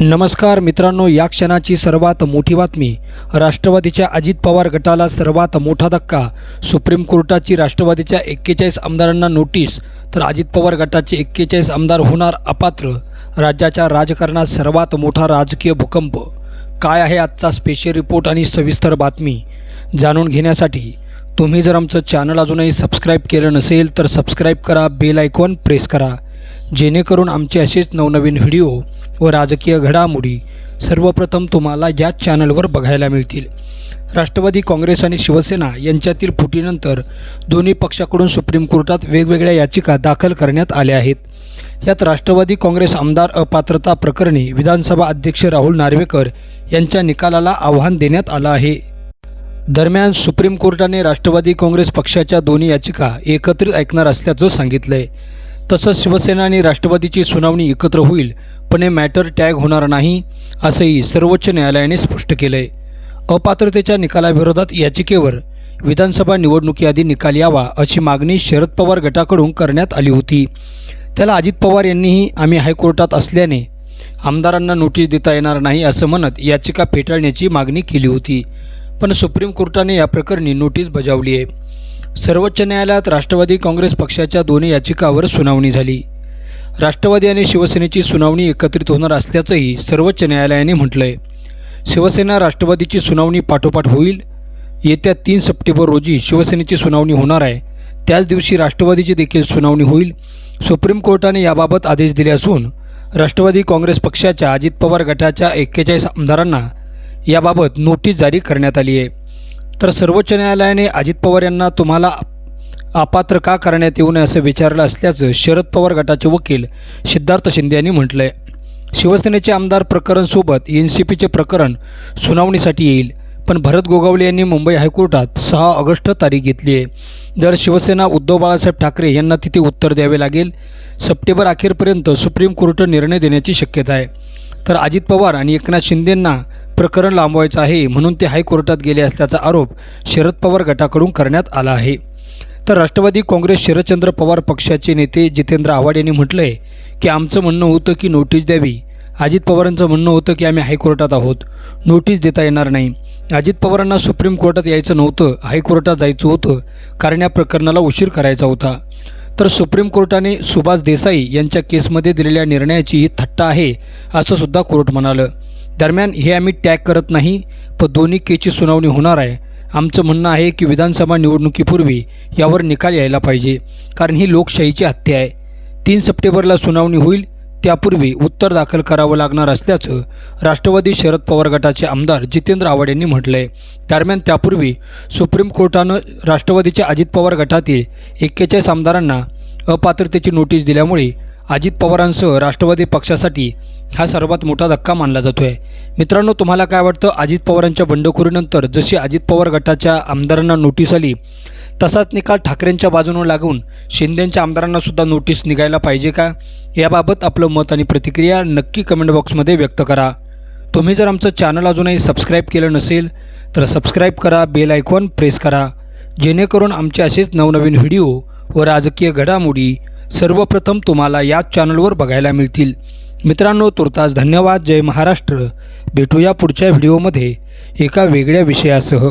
नमस्कार मित्रांनो या क्षणाची सर्वात मोठी बातमी. राष्ट्रवादीच्या अजित पवार गटाला सर्वात मोठा धक्का. सुप्रीम कोर्टाची राष्ट्रवादीच्या एक्केचाळीस आमदारांना नोटीस. तर अजित पवार गटाचे एक्केचाळीस आमदार होणार अपात्र. राज्याच्या राजकारणात सर्वात मोठा राजकीय भूकंप. काय आहे आजचा स्पेशल रिपोर्ट आणि सविस्तर बातमी? जाणून घेण्यासाठी तुम्ही जर आमचं चॅनल अजूनही सबस्क्राईब केलं नसेल तर सबस्क्राईब करा बेल आयकॉन प्रेस करा. जेणेकरून आमचे असेच नवनवीन व्हिडिओ व राजकीय घडामोडी सर्वप्रथम तुम्हाला याच चॅनलवर बघायला मिळतील. राष्ट्रवादी काँग्रेस आणि शिवसेना यांच्यातील फुटीनंतर दोन्ही पक्षाकडून सुप्रीम कोर्टात वेगवेगळ्या याचिका दाखल करण्यात आल्या आहेत. यात राष्ट्रवादी काँग्रेस आमदार अपात्रता प्रकरणी विधानसभा अध्यक्ष राहुल नार्वेकर यांच्या निकालाला आव्हान देण्यात आलं आहे. दरम्यान सुप्रीम कोर्टाने राष्ट्रवादी काँग्रेस पक्षाच्या दोन्ही याचिका एकत्रित ऐकणार असल्याचं सांगितलंय. तसंच शिवसेना आणि राष्ट्रवादीची सुनावणी एकत्र होईल पण हे मॅटर टॅग होणार नाही असंही सर्वोच्च न्यायालयाने स्पष्ट केलंय. अपात्रतेच्या निकालाविरोधात याचिकेवर विधानसभा निवडणुकीआधी निकाल यावा अशी मागणी शरद पवार गटाकडून करण्यात आली होती. त्याला अजित पवार यांनीही आम्ही हायकोर्टात असल्याने आमदारांना नोटीस देता येणार नाही असं म्हणत याचिका फेटाळण्याची मागणी केली होती. पण सुप्रीम कोर्टाने या प्रकरणी नोटीस बजावली आहे. सर्वोच्च न्यायालयात राष्ट्रवादी काँग्रेस पक्षाच्या दोन्ही याचिकावर सुनावणी झाली. राष्ट्रवादी आणि शिवसेनेची सुनावणी एकत्रित होणार असल्याचंही सर्वोच्च न्यायालयाने म्हटलंय. शिवसेना राष्ट्रवादीची सुनावणी पाठोपाठ होईल. येत्या तीन सप्टेंबर रोजी शिवसेनेची सुनावणी होणार आहे. त्याच दिवशी राष्ट्रवादीची देखील सुनावणी होईल. सुप्रीम कोर्टाने याबाबत आदेश दिले असून राष्ट्रवादी काँग्रेस पक्षाच्या अजित पवार गटाच्या एक्केचाळीस आमदारांना याबाबत नोटीस जारी करण्यात आली आहे. तर सर्वोच्च न्यायालयाने अजित पवार यांना तुम्हाला अपात्र का करण्यात येऊ नये असं विचारलं असल्याचं शरद पवार गटाचे वकील सिद्धार्थ शिंदे यांनी म्हटलं आहे शिवसेनेचे आमदार प्रकरणसोबत एन सी पीचे प्रकरण सुनावणीसाठी येईल पण भरत गोगावले यांनी मुंबई हायकोर्टात सहा ऑगस्ट तारीख घेतली आहे. जर शिवसेना उद्धव बाळासाहेब ठाकरे यांना तिथे उत्तर द्यावे लागेल. सप्टेंबर अखेरपर्यंत सुप्रीम कोर्ट निर्णय देण्याची शक्यता आहे. तर अजित पवार आणि एकनाथ शिंदेंना प्रकरण लांबवायचं आहे म्हणून ते हायकोर्टात गेले असल्याचा आरोप शरद पवार गटाकडून करण्यात आला आहे. तर राष्ट्रवादी काँग्रेस शरदचंद्र पवार पक्षाचे नेते जितेंद्र आव्हाड यांनी म्हटलं आहे की आमचं म्हणणं होतं की नोटीस द्यावी. अजित पवारांचं म्हणणं होतं की आम्ही हायकोर्टात आहोत. नोटीस देता येणार नाही. अजित पवारांना सुप्रीम कोर्टात यायचं नव्हतं. हायकोर्टात जायचं होतं. कारण या प्रकरणाला उशीर करायचा होता. तर सुप्रीम कोर्टाने सुभाष देसाई यांच्या केसमध्ये दिलेल्या निर्णयाची ही थट्टा आहे असं सुद्धा कोर्ट म्हणालं. दरम्यान हे आम्ही टॅग करत नाही पण दोन्ही केची सुनावणी होणार आहे. आमचं म्हणणं आहे की विधानसभा निवडणुकीपूर्वी यावर निकाल यायला पाहिजे कारण ही लोकशाहीची हत्या आहे. तीन सप्टेंबरला सुनावणी होईल त्यापूर्वी उत्तर दाखल करावं लागणार असल्याचं राष्ट्रवादी शरद पवार गटाचे आमदार जितेंद्र आव्हाड यांनी म्हटलं आहे दरम्यान त्यापूर्वी सुप्रीम कोर्टानं राष्ट्रवादीच्या अजित पवार गटातील एक्केचाळीस आमदारांना अपात्रतेची नोटीस दिल्यामुळे अजित पवारांसह राष्ट्रवादी पक्षासाठी हा सर्वात मोठा धक्का मानला जातो आहे मित्रांनो तुम्हाला काय वाटतं? अजित पवारांच्या बंडखोरीनंतर जशी अजित पवार गटाच्या आमदारांना नोटीस आली तसाच निकाल ठाकरेंच्या बाजूनं लागून शिंदेंच्या आमदारांनासुद्धा नोटीस निघायला पाहिजे का? याबाबत आपलं मत आणि प्रतिक्रिया नक्की कमेंट बॉक्समध्ये व्यक्त करा. तुम्ही जर आमचं चॅनल अजूनही सबस्क्राईब केलं नसेल तर सबस्क्राईब करा बेल आयकॉन प्रेस करा. जेणेकरून आमचे असेच नवनवीन व्हिडिओ व राजकीय घडामोडी सर्वप्रथम तुम्हाला याच चॅनलवर बघायला मिळतील. मित्रांनो तुर्तास धन्यवाद. जय महाराष्ट्र. भेटूया पुढच्या व्हिडिओमध्ये एका वेगळ्या विषयासह.